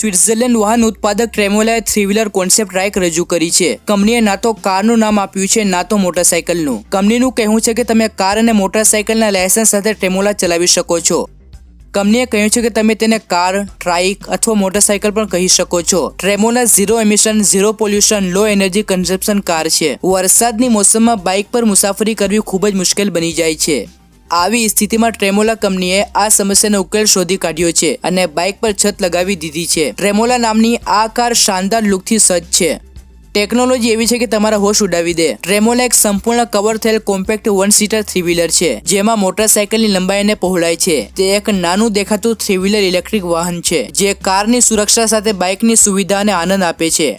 Switzerland વાહન ઉત્પાદક ટ્રેમોલાએ થ્રી વ્હીલર કોન્સેપ્ટ રાઇક રજૂ કરી છે. કંપનીએ ના તો કારનું નામ આપ્યું છે, ના તો મોટરસાયકલનું કંપનીનું કહેવું છે કે તમે કાર અને મોટરસાયકલના લાયસન્સ સાથે ટ્રેમોલા ચલાવી શકો છો. કંપનીએ કહ્યું છે કે તમે તેને કાર, ટ્રાઇક અથવા મોટરસાયકલ પણ કહી શકો છો. Tremola zero emission, zero pollution, low energy consumption car છે. વરસાદની મોસમમાં બાઇક પર મુસાફરી કરવી ખૂબ જ મુશ્કેલ બની જાય છે. આવી સ્થિતિમાં ટ્રેમોલા કંપનીએ આ સમસ્યાનો ઉકેલ શોધી કાઢ્યો છે અને બાઇક પર છત લગાવી દીધી છે. ટ્રેમોલા નામની આ કાર શાનદાર લુકથી સજ્જ છે. ટેકનોલોજી એવી છે કે તમારા હોશ ઉડાવી દે. ટ્રેમોલા એક સંપૂર્ણ કવર થયેલ compact one seater three wheeler છે, જેમાં મોટરસાયકલની લંબાઈ અને પહોળાઈ છે. તે એક નાનું દેખાતું થ્રી વ્હીલર ઇલેક્ટ્રિક વાહન છે, જે કારની સુરક્ષા સાથે બાઇકની સુવિધા અને આનંદ આપે છે.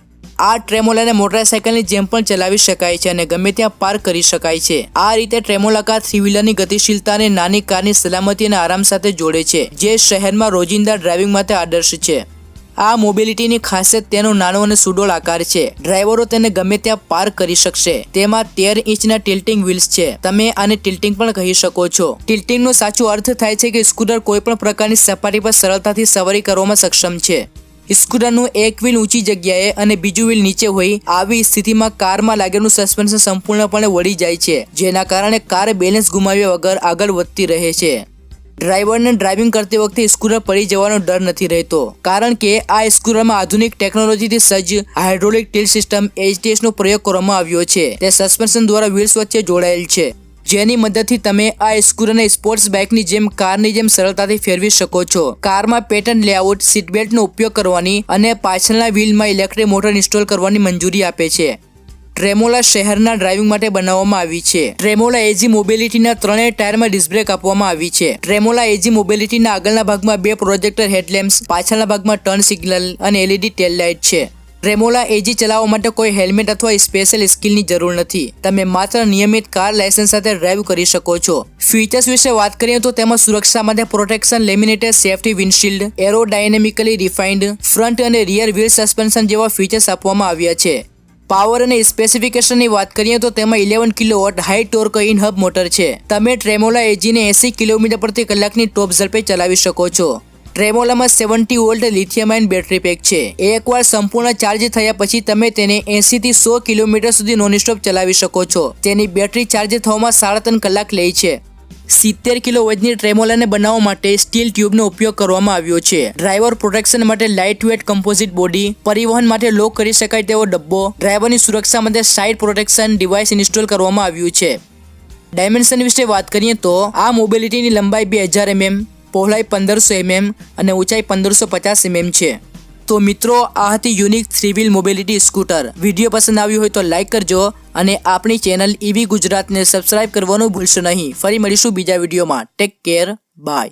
આ ટ્રેમોલાને મોટરસાયકલની જેમ પણ ચલાવી શકાય છે અને ગમે ત્યાં પાર્ક કરી શકાય છે. આ રીતે ટ્રેમોલા કાર થ્રી વ્હીલરની ગતિશીલતાને નાની કારની સલામતી અને આરામ સાથે જોડે છે, જે શહેરમાં રોજિંદા ડ્રાઇવિંગ માટે આદર્શ છે. આ મોબિલિટીની ખાસિયત તેનો નાનો અને સુડોળ આકાર છે. ડ્રાઈવરો તેને ગમે ત્યાં પાર્ક કરી શકશે. તેમાં તેર ઇંચના ટિલ્ટિંગ વ્હીલ્સ છે. તમે આને ટિલ્ટિંગ પણ કહી શકો છો. ટિલ્ટિંગનો સાચો અર્થ થાય છે કે સ્કૂટર કોઈ પણ પ્રકારની સપાટી પર સરળતાથી સવારી કરવામાં સક્ષમ છે. સ્કૂટરનું એક વ્હીલ ઊંચી જગ્યાએ અને બીજું વ્હીલ નીચે હોય આવી સ્થિતિમાં કારમાં લાગેલું સસ્પેન્શન સંપૂર્ણપણે વળી જાય છે, જેના કારણે કાર બેલેન્સ ગુમાવ્યા વગર આગળ વધતી રહે છે. ડ્રાઈવરને ડ્રાઇવિંગ કરતી વખતે સ્કૂટર પડી જવાનો ડર નથી રહેતો, કારણ કે આ સ્કૂટરમાં આધુનિક ટેકનોલોજીથી સજ્જ હાઇડ્રોલિક ટીલ સિસ્ટમ એચટીએસ નો પ્રયોગ કરવામાં આવ્યો છે. તે સસ્પેન્શન દ્વારા વ્હીલ્સ વચ્ચે જોડાયેલ છે. જેની મદદથી તમે આ સ્કૂટરને સ્પોર્ટ્સ બાઇકની જેમ, કારની જેમ સરળતાથી ફેરવી શકો છો. કારમાં પેટર્ન લેઆઉટ સીટ બેલ્ટનો ઉપયોગ કરવાની અને પાછળના વ્હીલમાં ઇલેક્ટ્રિક મોટર ઇન્સ્ટોલ કરવાની મંજૂરી આપે છે. ટ્રેમોલા શહેરના ડ્રાઇવિંગ માટે બનાવવામાં આવી છે. ટ્રેમોલા એજી મોબિલિટીના ત્રણેય ટાયરમાં ડિસ્બ્રેક આપવામાં આવી છે. ટ્રેમોલા એજી મોબિલિટીના આગળના ભાગમાં બે પ્રોજેક્ટર હેડલેમ્પ્સ પાછળના ભાગમાં ટર્ન સિગ્નલ અને એલઈડી ટેલ લાઇટ છે. ટ્રેમોલા એજી ચલાવવા માટે કોઈ હેલ્મેટ અથવા સ્પેશિયલ સ્કિલની જરૂર નથી. તમે માત્ર નિયમિત કાર લાયસન્સ સાથે ડ્રાઈવ કરી શકો છો. ફીચર્સ વિશે વાત કરીએ તો તેમાં સુરક્ષા માટે protection, laminated safety windshield aerodynamically refined, front અને રિયર વ્હીલ સસ્પેન્શન જેવા ફીચર્સ આપવામાં આવ્યા છે. પાવર અને સ્પેસિફિકેશનની વાત કરીએ તો તેમાં eleven kilowatt high torque in hub motor છે. તમે ટ્રેમોલા એજીને એસી કિલોમીટર પ્રતિ કલાકની ટોપ ઝડપે ચલાવી શકો છો. ટ્રેમોલામાં seventy volt lithium battery pack છે. એકવાર સંપૂર્ણ ચાર્જ થયા પછી તમે તેને એસી થી સો કિલોમીટર સુધી નોન સ્ટોપ ચલાવી શકો છો. તેની બેટરી ચાર્જ થવામાં સાડા ત્રણ કલાક લે છે. સિત્તેર કિલો વજની ટ્રેમોલાને બનાવવા માટે સ્ટીલ ટ્યુબનો ઉપયોગ કરવામાં આવ્યો છે. ડ્રાઈવર પ્રોટેક્શન માટે લાઇટ વેટ કમ્પોઝિટ બોડી પરિવહન માટે લોક કરી શકાય તેવો ડબ્બો ડ્રાઈવરની સુરક્ષા માટે સાઇડ પ્રોટેક્શન ડિવાઇસ ઇન્સ્ટોલ કરવામાં આવ્યું છે. ડાયમેન્શન વિશે વાત કરીએ તો, આ મોબિલિટીની લંબાઈ બે હજાર એમએમ પહોળાઈ પંદરસો એમએમ અને ઊંચાઈ પંદરસો પચાસ એમએમ છે. તો મિત્રો, આ હતી unique three wheel mobility scooter. Video પસંદ આવ્યો હોય તો લાઇક કરજો અને આપણી ચેનલ ઈવી ગુજરાતને સબસ્ક્રાઇબ કરવાનું ભૂલશો નહીં. ફરી મળીશું બીજા વિડીયોમાં. Take care. બાય.